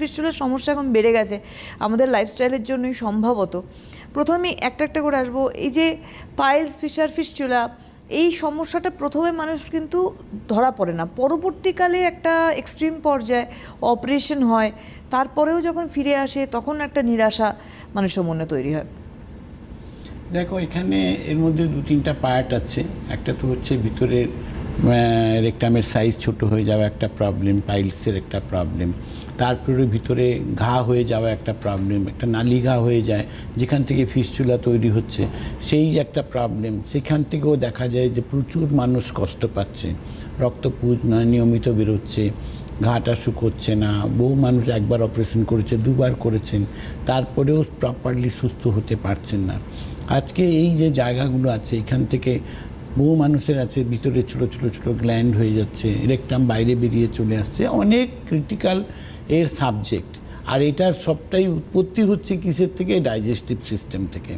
ফিস্টুলার সমস্যা এখন বেড়ে গেছে। আমাদের লাইফস্টাইলের জন্যই সম্ভবত। প্রথমে একটা একটা করে আসব। এই যে পাইলস ফিশার ফিস্টুলা এই সমস্যাটা প্রথমে মানুষ কিন্তু ধরা পড়ে না। পরবর্তীকালে একটা এক্সট্রিম পর্যায়ে অপারেশন হয়। তারপরেও যখন ফিরে আসে, তখন একটা নিরাশা মানুষের মনে তৈরি হয়। দেখো, এখানে এর মধ্যে দু তিনটা পার্ট আছে। একটা তো হচ্ছে ভিতরের রেকটামের সাইজ ছোট হয়ে যাওয়া একটা প্রবলেম পাইলসের একটা প্রবলেম তারপরে ভিতরে ঘা হয়ে যাওয়া একটা প্রবলেম একটা নালি ঘা হয়ে যায়, যেখান থেকে ফিসচুলা তৈরি হচ্ছে, সেই একটা প্রবলেম সেখান থেকেও দেখা যায় যে প্রচুর মানুষ কষ্ট পাচ্ছে। রক্তপুজ না, নিয়মিত বেরোচ্ছে, ঘাটা শুকোচ্ছে না। বহু মানুষ একবার অপারেশন করেছে, দুবার করেছেন। তারপরেও প্রপারলি সুস্থ হতে পারছেন না। আজকে এই যে জায়গাগুলো আছে, এখান থেকে বহু মানুষের আছে, ভিতরে ছোট ছোট ছোট গ্ল্যান্ড হয়ে যাচ্ছে রেকটাম বাইরে বেরিয়ে চলে আসছে, অনেক ক্রিটিক্যাল এর সাবজেক্ট আর এটার সবটাই উৎপত্তি হচ্ছে কিসের থেকে? ডাইজেস্টিভ সিস্টেম থেকে।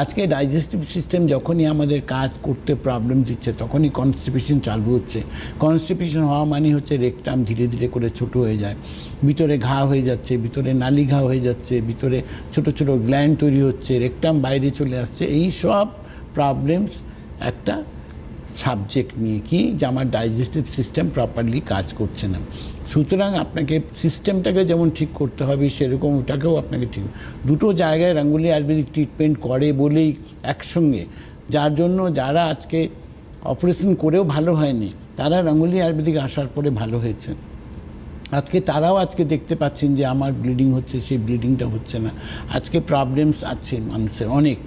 আজকে ডাইজেস্টিভ সিস্টেম যখনই আমাদের কাজ করতে প্রবলেম দিচ্ছে, তখনই কনস্টিপেশন চালু হচ্ছে। কনস্টিপেশন হওয়া মানে হচ্ছে রেকটাম ধীরে ধীরে করে ছোট হয়ে যায়। ভিতরে ঘা হয়ে যাচ্ছে, ভিতরে নালি ঘা হয়ে যাচ্ছে, ভিতরে ছোট ছোট গ্ল্যান্ড তৈরি হচ্ছে রেকটাম বাইরে চলে আসছে। এই সব প্রবলেমস একটা সাবজেক্ট নিয়ে কি যে আমার ডাইজেস্টিভ সিস্টেম প্রপারলি কাজ করছে না। সুতরাং আপনাকে সিস্টেমটাকে যেমন ঠিক করতে হবে, সেরকম ওটাকেও আপনাকে ঠিক দুটো জায়গায় রাঙ্গুলি আয়ুর্বেদিক ট্রিটমেন্ট করে বলেই একসঙ্গে। যার জন্য যারা আজকে অপারেশন করেও ভালো হয়নি, তারা রাঙ্গুলি আয়ুর্বেদিক আসার পরে ভালো হয়েছে। আজকে তারাও আজকে দেখতে পাচ্ছেন যে আমার ব্লিডিং হচ্ছে, সেই ব্লিডিংটা হচ্ছে না। আজকে প্রবলেমস আছে মানুষের অনেক।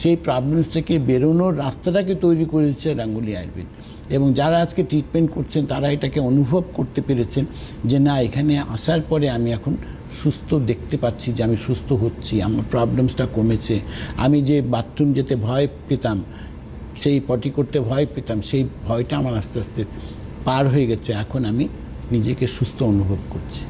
সেই প্রবলেমস থেকে বেরোনোর রাস্তাটাকে তৈরি করেছে রাঙ্গুলি আয়ুর্বেদ। এবং যারা আজকে ট্রিটমেন্ট করছেন, তারা এটাকে অনুভব করতে পেরেছেন যে না, এখানে আসার পরে আমি এখন সুস্থ দেখতে পাচ্ছি যে আমি সুস্থ হচ্ছি, আমার প্রবলেমসটা কমেছে। আমি যে বাথরুম যেতে ভয় পেতাম, সেই পটি করতে ভয় পেতাম, সেই ভয়টা আমার আস্তে আস্তে পার হয়ে গেছে। এখন আমি নিজেকে সুস্থ অনুভব করছি।